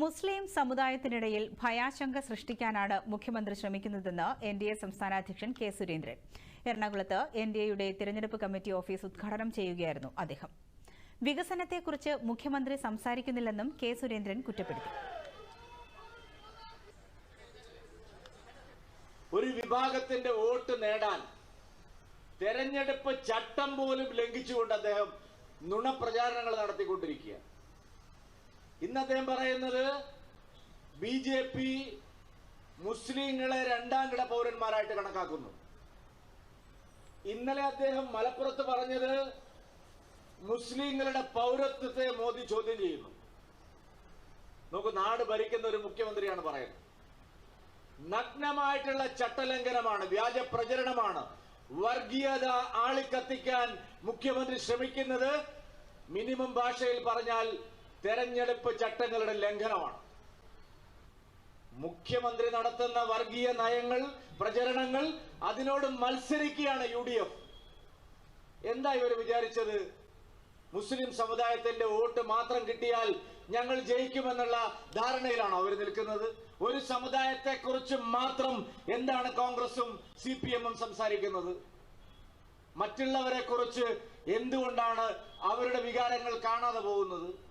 മുസ്ലിം സമുദായത്തിനിടയിൽ ഭയാശങ്ക സൃഷ്ടിക്കാനാണ് മുഖ്യമന്ത്രി ശ്രമിക്കുന്നതെന്ന് എൻ ഡി എ സംസ്ഥാന അധ്യക്ഷൻ കെ സുരേന്ദ്രൻ. എറണാകുളത്ത് എൻ ഡി എയുടെ തിരഞ്ഞെടുപ്പ് കമ്മിറ്റി ഓഫീസ് ഉദ്ഘാടനം ചെയ്യുകയായിരുന്നു അദ്ദേഹം. വികസനത്തെക്കുറിച്ച് മുഖ്യമന്ത്രി സംസാരിക്കുന്നില്ലെന്നും കെ സുരേന്ദ്രൻ കുറ്റപ്പെടുത്തി. ഒരു വിഭാഗത്തിന്റെ വോട്ട് നേടാൻ തെരഞ്ഞെടുപ്പ് ചട്ടം പോലും ലംഘിച്ചുകൊണ്ട് അദ്ദേഹം നുണപ്രചാരണങ്ങൾ നടത്തിക്കൊണ്ടിരിക്കുക ഇന്ന് അദ്ദേഹം പറയുന്നത് ബി ജെ പി മുസ്ലിങ്ങളെ രണ്ടാം കിട പൗരന്മാരായിട്ട് കണക്കാക്കുന്നു. ഇന്നലെ അദ്ദേഹം മലപ്പുറത്ത് പറഞ്ഞത് മുസ്ലിങ്ങളുടെ പൗരത്വത്തെ മോദി ചോദ്യം ചെയ്യുന്നു. നമുക്ക് നാട് ഭരിക്കുന്ന ഒരു മുഖ്യമന്ത്രിയാണ് പറയുന്നത്. നഗ്നമായിട്ടുള്ള ചട്ടലംഘനമാണ് വ്യാജ പ്രചരണമാണ് വർഗീയത ആളിക്കത്തിക്കാൻ മുഖ്യമന്ത്രി ശ്രമിക്കുന്നത്. മിനിമം ഭാഷയിൽ പറഞ്ഞാൽ തെരഞ്ഞെടുപ്പ് ചട്ടങ്ങളുടെ ലംഘനമാണ്. മുഖ്യമന്ത്രി നടത്തുന്ന വർഗീയ നയങ്ങൾ പ്രചരണങ്ങൾ അതിനോട് മത്സരിക്കുകയാണ് യു ഡി എഫ് എന്താ ഇവർ വിചാരിച്ചത്? മുസ്ലിം സമുദായത്തിന്റെ വോട്ട് മാത്രം കിട്ടിയാൽ ഞങ്ങൾ ജയിക്കുമെന്നുള്ള ധാരണയിലാണോ അവർ നിൽക്കുന്നത്? ഒരു സമുദായത്തെ കുറിച്ച് മാത്രം എന്താണ് കോൺഗ്രസും സി പി എമ്മും സംസാരിക്കുന്നത്? മറ്റുള്ളവരെ കുറിച്ച് എന്തുകൊണ്ടാണ് അവരുടെ വികാരങ്ങൾ കാണാതെ പോകുന്നത്?